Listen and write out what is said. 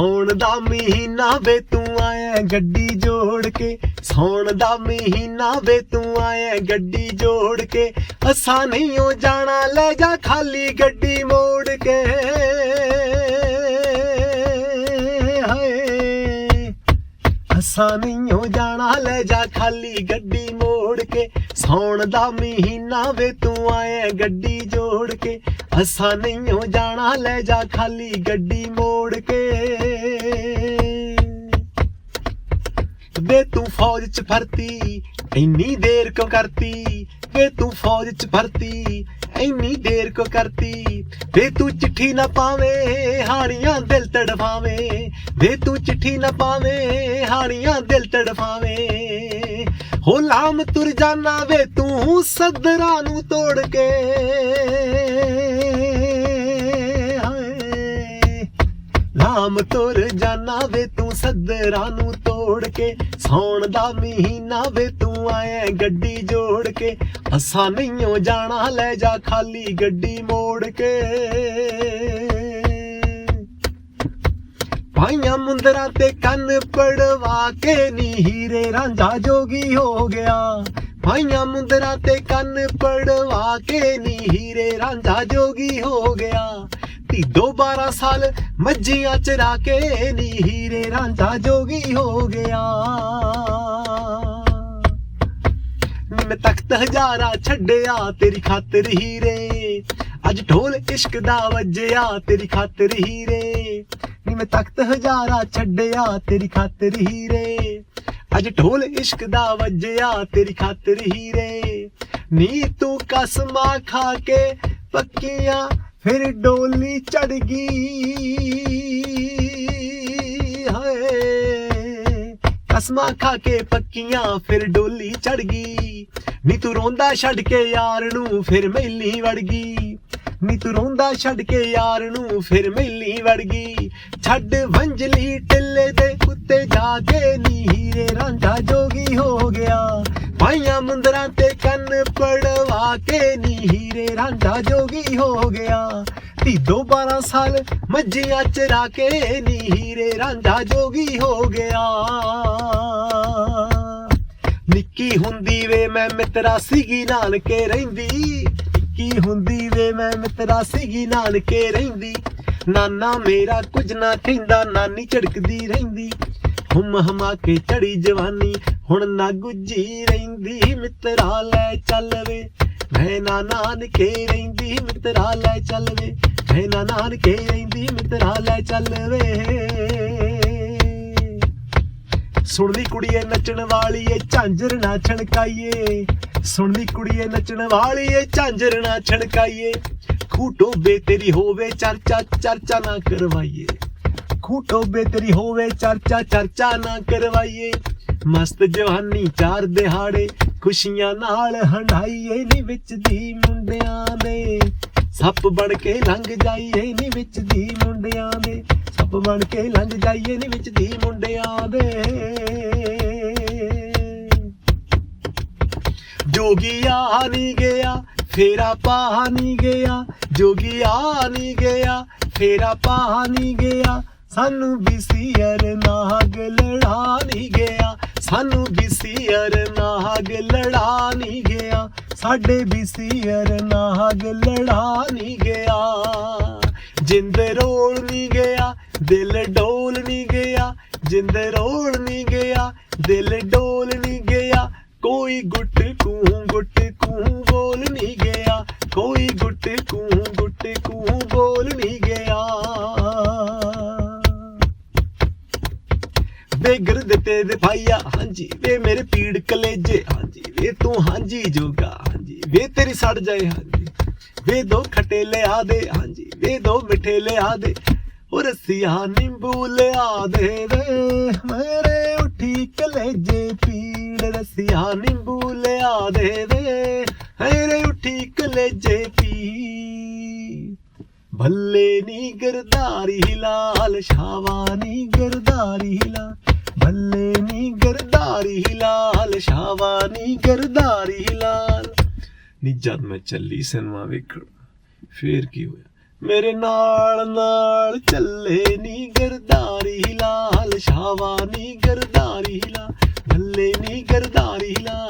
ਸੌਣ ਦਾ ਮਹੀਨਾ ਵੇ ਤੂੰ ਆਇਆ ਗੱਡੀ ਜੋੜ ਕੇ। ਸੌਣ ਦਾ ਮਹੀਨਾ ਵੇ ਤੂੰ ਆਇਆ ਗੱਡੀ ਜੋੜ ਕੇ। ਅਸਾਂ ਨਹੀਂ ਹੋ ਜਾਣਾ, ਲੈ ਜਾ ਖਾਲੀ ਗੱਡੀ ਮੋੜ ਕੇ। ਹਾਏ, ਅਸਾਂ ਨਹੀਂ ਹੋ ਜਾਣਾ, ਲੈ ਜਾ ਖਾਲੀ ਗੱਡੀ ਮੋੜ ਕੇ। ਸੌਣ ਦਾ ਮਹੀਨਾ ਵੇ ਤੂੰ ਆਇਆ ਗੱਡੀ ਜੋੜ ਕੇ। ਅਸਾਂ ਨਹੀਂ ਹੋ ਜਾਣਾ, ਲੈ ਜਾ ਖਾਲੀ ਗੱਡੀ ਮੋੜ ਕੇ। ਵੇ ਤੂੰ ਫੌਜ ਚ ਭਰਤੀ, ਇੰਨੀ ਦੇਰ ਕਿਉਂ ਕਰਤੀ? ਵੇ ਤੂੰ ਫੌਜ ਚ ਭਰਤੀ, ਇੰਨੀ ਦੇਰ ਕਿਉਂ ਕਰਤੀ? ਵੇ ਤੂੰ ਚਿੱਠੀ ਨਾ ਪਾਵੇਂ, ਹਾਣੀਆਂ ਦਿਲ ਤੜਫਾਵੇਂ। ਵੇ ਤੂੰ ਚਿੱਠੀ ਨਾ ਪਾਵੇਂ, ਹਾਣੀਆਂ ਦਿਲ ਤੜਫਾਵੇਂ। ਹੋ ਲਾਮ ਤੁਰ ਜਾਣਾ ਵੇ ਤੂੰ ਸਦਰਾਂ ਨੂੰ ਤੋੜ ਕੇ। ਨਾਮ ਤੁਰ ਜਾਣਾ ਵੇ ਤੂੰ ਸੱਦਰਾਂ ਨੂੰ ਤੋੜ ਕੇ, ਸੌਣ ਦਾ ਮਹੀਨਾ ਵੇ ਤੂੰ ਆਇਆ ਗੱਡੀ ਜੋੜ ਕੇ ਅਸਾਂ ਨਹੀਂਓ ਜਾਣਾ, ਲੈ ਜਾ ਖਾਲੀ ਗੱਡੀ ਮੋੜ ਕੇ। ਪਾਈਆਂ ਮੁੰਦਰਾਂ ਤੇ ਕੰਨ ਪੜਵਾ ਕੇ ਨੀ ਹੀਰੇ ਰਾਂਝਾ ਜੋਗੀ ਹੋ ਗਿਆ। ਭਾਈਆਂ ਮੁੰਦਰਾ ਤੇ ਕੰਨ ਪੜਵਾ ਕੇ ਨੀ ਹੀਰੇ ਰਾਂਝਾ ਜੋਗੀ ਹੋ ਗਿਆ। ਤੀ ਦੋ 12 ਸਾਲ ਮੱਝੀਆਂ ਚਰਾ ਕੇ ਨੀ ਹੀਰੇ ਰਾਂਝਾ ਜੋਗੀ ਹੋ ਗਿਆ। ਮੈਂ ਤਖਤ ਹਜ਼ਾਰਾ ਛੱਡਿਆ ਤੇਰੀ ਖਾਤਰ ਹੀਰੇ। ਅੱਜ ਢੋਲ ਇਸ਼ਕ ਦਾ ਵੱਜਿਆ ਤੇਰੀ ਖਾਤਰ ਹੀਰੇ। ਨੀ ਮੈਂ ਤਖਤ ਹਜ਼ਾਰਾ ਛੱਡਿਆ ਤੇਰੀ ਖਾਤਰ ਹੀਰੇ। ਅੱਜ ਢੋਲ ਇਸ਼ਕ ਦਾ ਵੱਜਿਆ ਤੇਰੀ ਖਾਤਰ ਹੀਰੇ। ਨੀ ਤੂੰ ਕਸਮਾਂ ਖਾ ਕੇ ਪੱਕੀਆਂ ਫਿਰ ਡੋਲੀ ਚੜ ਗਈ। ਹਾਏ, ਕਸਮਾਂ ਖਾ ਕੇ ਪੱਕੀਆਂ ਫਿਰ ਡੋਲੀ ਚੜ ਗਈ। ਨੀ ਤੂੰ ਰੋਂਦਾ ਛੱਡ ਕੇ ਯਾਰ ਨੂੰ ਫਿਰ ਮੈਲੀ ਵੜ ਗਈ। ਨੀ ਤੂੰ ਰੋਂਦਾ ਛੱਡ ਕੇ ਯਾਰ ਨੂੰ ਫਿਰ ਮੈਲੀ ਵੜ ਗਈ। ਛੱਡ ਵੰਜਲੀ ਟਿੱਲੇ ਦੇ ਉੱਤੇ ਜਾ ਕੇ ਨੀ ਹੀਰੇ ਰਾਂਝਾ ਜੋਗੀ ਹੋ ਗਿਆ। ਪਾਈਆਂ ਮੁੰਦਰਾਂ ਤੇ ਕੰਨ ਪੜਵਾ ਕੇ ਨੀ ਹੀਰੇ ਰਾਂਝਾ ਜੋਗੀ ਹੋ ਗਿਆ। ਤੀ ਦੋ 12 ਸਾਲ ਮੱਝੀਆਂ ਚਰਾ ਕੇ ਨੀ ਹੀਰੇ ਰਾਂਝਾ ਜੋਗੀ ਹੋ ਗਿਆ। ਨਿੱਕੀ ਹੁੰਦੀ ਵੇ ਮੈਂ ਮਿੱਤਰਾ ਸੀਗੀ ਨਾਨਕੇ ਰਹਿੰਦੀ। ਨਿੱਕੀ ਹੁੰਦੀ ਵੇ ਮੈਂ ਮਿੱਤਰਾ ਸੀਗੀ ਨਾਨਕੇ ਰਹਿੰਦੀ। ਨਾਨਾ ਮੇਰਾ ਕੁਝ ਨਾ ਕਹਿੰਦਾ, ਨਾਨੀ ਝੜਕਦੀ ਰਹਿੰਦੀ। ਹੁਮ ਹਮਾ ਕੇ ਚੜੀ ਜਵਾਨੀ। ਹੁਣ ਨਾ ਗੁੱਜੀ ਰਹਿੰਦੀ, ਮਿੱਤਰਾ ਲੈ ਚੱਲ ਵੇ। ਮੈਂ ਨਾ ਨਾਨਕੇ ਰਹਿੰਦੀ, ਮਿੱਤਰਾ ਲੈ ਚੱਲ ਵੇ। ਮੈਂ ਨਾ ਨਾਨਕੇ ਰਹਿੰਦੀ, ਮਿੱਤਰਾ ਲੈ ਚੱਲ ਵੇ। ਸੁਣਦੀ ਕੁੜੀਏ ਨੱਚਣ ਵਾਲੀਏ, ਝਾਂਜਰ ਨਾ ਛਣਕਾਈਏ। ਸੁਣਦੀ ਕੁੜੀਏ ਨੱਚਣ ਵਾਲੀਏ, ਝਾਂਜਰ ਨਾ ਛਣਕਾਈਏ। ਖੂਟੋ ਬੇ ਤੇਰੀ ਹੋਵੇ, ਚਰਚਾ ਚਰਚਾ ਨਾ ਕਰਵਾਈਏ। ਖੂਟੋ ਬੇ ਤੇਰੀ ਹੋਵੇ ਚਰਚਾ ਚਰਚਾ ਨਾ ਕਰਵਾਈਏ। ਮਸਤ ਜਵਾਨੀ ਚਾਰ ਦਿਹਾੜੇ, ਖੁਸ਼ੀਆਂ ਨਾਲ ਹੰਡਾਈਏ ਨੀ ਵਿੱਚ ਦੀ ਮੁੰਡਿਆਂ ਦੇ। ਸੱਪ ਬਣ ਕੇ ਲੰਘ ਜਾਈਏ ਨੀ ਵਿੱਚ ਦੀ ਮੁੰਡਿਆਂ ਦੇ। ਸੱਪ ਬਣ ਕੇ ਲੰਘ ਜਾਈਏ ਨੀ ਵਿੱਚ ਦੀ ਮੁੰਡਿਆਂ ਦੇ। ਜੋਗੀ ਆ ਨਹੀਂ ਗਿਆ, ਫੇਰਾ ਪਾ ਨਹੀਂ ਗਿਆ। ਜੋਗੀ ਆ ਨਹੀਂ ਗਿਆ, ਫੇਰਾ ਪਾ ਨਹੀਂ ਗਿਆ। ਸਾਨੂੰ ਬਿਸੀਅਰ ਨਾਗ ਲੜਾ ਨਹੀਂ ਗਿਆ। ਸਾਨੂੰ ਬਿਸੀਅਰ ਨਾਗ ਲੜਾ ਨਹੀਂ ਗਿਆ। ਸਾਡੇ ਬਿਸੀਅਰ ਨਾਗ ਲੜਾ ਨਹੀਂ ਗਿਆ। ਜਿੰਦ ਰੋਲ ਨਹੀਂ ਗਿਆ, ਦਿਲ ਡੋਲ ਨਹੀਂ ਗਿਆ। ਜਿੰਦ ਰੋਲ ਨਹੀਂ ਗਿਆ, ਦਿਲ ਡੋਲ ਤੇ ਦੇ ਭਾਈਆ, ਹਾਂਜੀ ਵੇ ਮੇਰੇ ਪੀੜ ਕਲੇਜੇ, ਹਾਂਜੀ ਵੇ ਤੂੰ ਹਾਂਜੀ ਜੋਗਾ, ਹਾਂਜੀ ਵੇ ਤੇਰੀ ਸੜ ਜਾਏ, ਹਾਂਜੀ ਵੇ ਦੋ ਖੱਟੇ ਲਿਆ ਦੇ, ਹਾਂਜੀ ਵੇ ਦੋ ਮਿੱਠੇ ਲਿਆ ਦੇ, ਉਹ ਰਸੀਆ ਨਿੰਬੂ ਲਿਆ ਦੇ ਵੇ। ਮੇਰੇ ਉਠੀ ਕਲੇਜੇ ਪੀੜ, ਰਸੀਆ ਨਿੰਬੂ ਲਿਆ ਦੇ ਵੇ। ਮੇਰੇ ਉਠੀ ਕਲੇਜੇ ਪੀੜ। ਭੱਲੇ ਨੀ ਗਰਦਾਰੀ, ਲਾਲ ਸ਼ਾਵਾ ਨੀ ਗਰਦਾਰੀ ਲਾਲ ਬੱਲੇ ਨੀ ਗਰਦਾਰੀ ਹਿਲਾਲ ਸ਼ਾਵਾ ਨੀ ਗਰਦਾਰੀ ਹਿਲਾਲ ਨੀ ਜਦ ਮੈਂ ਚੱਲੀ ਸਿਨੇਮਾ ਵੇਖਣ, ਫੇਰ ਕੀ ਹੋਇਆ? ਮੇਰੇ ਨਾਲ ਨਾਲ ਚੱਲੇ ਨੀ ਗਰਦਾਰੀ ਹਿਲਾਲ ਸ਼ਾਵਾ ਨੀ ਗਰਦਾਰੀ ਹਿਲਾਲ ਹੱਲੇ ਨੀ ਗਰਦਾਰੀ ਹਿਲਾਲ